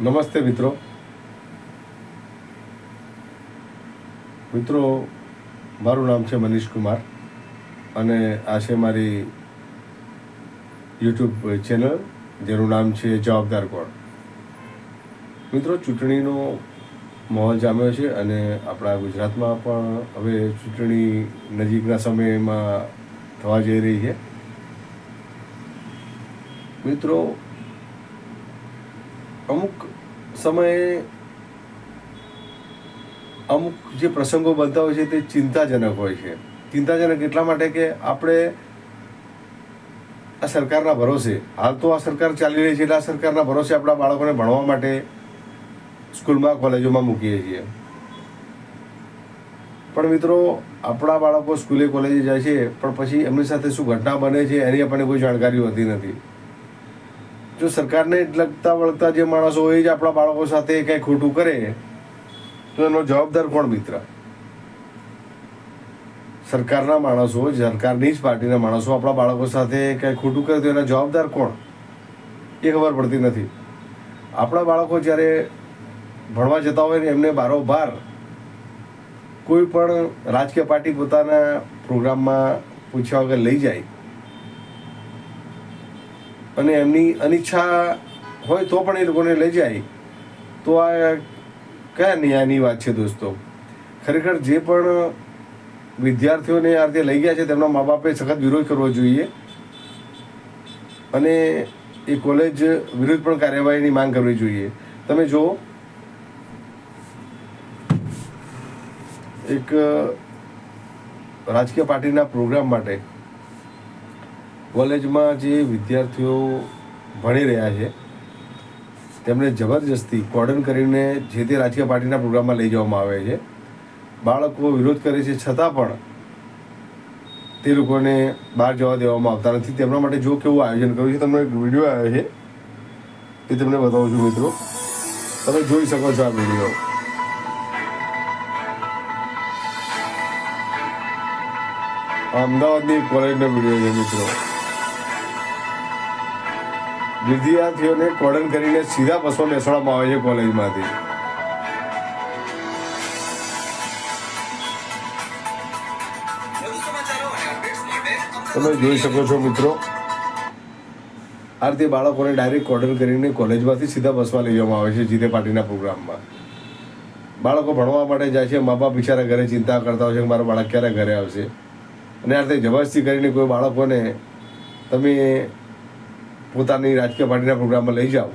નમસ્તે મિત્રો. મિત્રો, મારું નામ છે મનીષ કુમાર અને આ છે મારી યુટ્યુબ ચેનલ, જેનું નામ છે જવાબદાર કોણ. મિત્રો, ચૂંટણીનો માહોલ જામ્યો છે અને આપણા ગુજરાતમાં પણ હવે ચૂંટણી નજીકના સમયમાં થવા જઈ રહી છે. મિત્રો અમુક સમયે અમુક જે પ્રસંગો બનતા હોય છે તે ચિંતાજનક હોય છે. ચિંતાજનક એટલા માટે કે આપણે આ સરકારના ભરોસે, હાલ તો આ સરકાર ચાલી રહી છે એટલે આ સરકારના ભરોસે આપણા બાળકોને ભણવા માટે સ્કૂલમાં, કોલેજોમાં મૂકીએ છીએ. પણ મિત્રો, આપણા બાળકો સ્કૂલે, કોલેજે જાય છે, પણ પછી એમની સાથે શું ઘટના બને છે એની આપણને કોઈ જાણકારી હોતી નથી. જો સરકારને લગતા વળગતા જે માણસો હોય જ આપણા બાળકો સાથે કંઈ ખોટું કરે, તો એનો જવાબદાર કોણ મિત્ર? સરકારના માણસો, સરકારની જ પાર્ટીના માણસો આપણા બાળકો સાથે કંઈ ખોટું કરે, તો એના જવાબદાર કોણ? એ ખબર પડતી નથી. આપણા બાળકો જ્યારે ભણવા જતા હોય ને એમને બારોબાર કોઈ પણ રાજકીય પાર્ટી પોતાના પ્રોગ્રામમાં પૂછ્યા વગર લઈ જાય અને એમની અનિચ્છા હોય તો પણ એ લોકોને લઈ જાય. તો આ કયા ન્યાયની વાત છે દોસ્તો? ખરેખર જે પણ વિદ્યાર્થીઓને આ રીતે લઈ ગયા છે, તેમના મા બાપે સખત વિરોધ કરવો જોઈએ. અને એ કોલેજ વિરુદ્ધ પણ કાર્યવાહીની માંગ કરવી જોઈએ. તમે જુઓ. એક રાજકીય પાર્ટીના પ્રોગ્રામ માટે કોલેજમાં જે વિદ્યાર્થીઓ ભણી રહ્યા છે, તેમને જબરજસ્તી કોર્ડન કરીને જે તે રાજકીય પાર્ટીના પ્રોગ્રામમાં લઈ જવામાં આવે છે. બાળકો વિરોધ કરે છે છતાં પણ તે લોકોને બહાર જવા દેવામાં આવતા નથી. તેમના માટે જો કેવું આયોજન કર્યું છે. તમને એક વીડિયો આવ્યો છે એ તમને બતાવું છું મિત્રો. તમે જોઈ શકો છો આ વીડિયો. અમદાવાદની કોલેજનો વીડિયો છે મિત્રો. વિદ્યાર્થીઓને કોર્ડન કરીને સીધા બસમાં બેસાડવામાં આવે છે કોલેજમાંથી. તમે જોઈ શકો છો મિત્રો આ રીતે બાળકોને ડાયરેક્ટ કોર્ડન કરીને કોલેજમાંથી સીધા બસમાં લઈ જવામાં આવે છે જીતે પાર્ટીના પ્રોગ્રામમાં. બાળકો ભણવા માટે જાય છે મા બાપ બિચારા ઘરે ચિંતા કરતા હોય છે કે મારો બાળક ક્યારે ઘરે આવશે. અને આ રીતે જબરજસ્તી કરીને કોઈ બાળકોને તમે પોતાની રાજકીય પાર્ટીના પ્રોગ્રામમાં લઈ જાઓ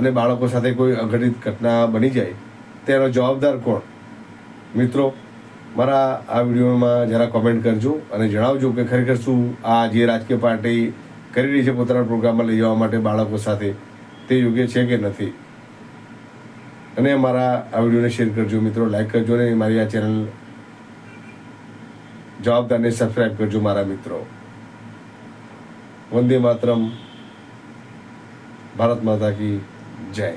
અને બાળકો સાથે કોઈ અઘટિત ઘટના બની જાય, તેનો જવાબદાર કોણ? મિત્રો, મારા આ વિડીયોમાં જરા કોમેન્ટ કરજો અને જણાવજો કે ખરેખર શું આ જે રાજકીય પાર્ટી કરી રહી છે પોતાના પ્રોગ્રામમાં લઈ જવા માટે બાળકો સાથે, તે યોગ્ય છે કે નથી? અને મારા આ વિડીયોને શેર કરજો મિત્રો લાઈક કરજો અને મારી આ ચેનલ જવાબદારને સબસ્ક્રાઈબ કરજો મારા મિત્રો. વંદે માતરમ. ભારત માતા કી જય.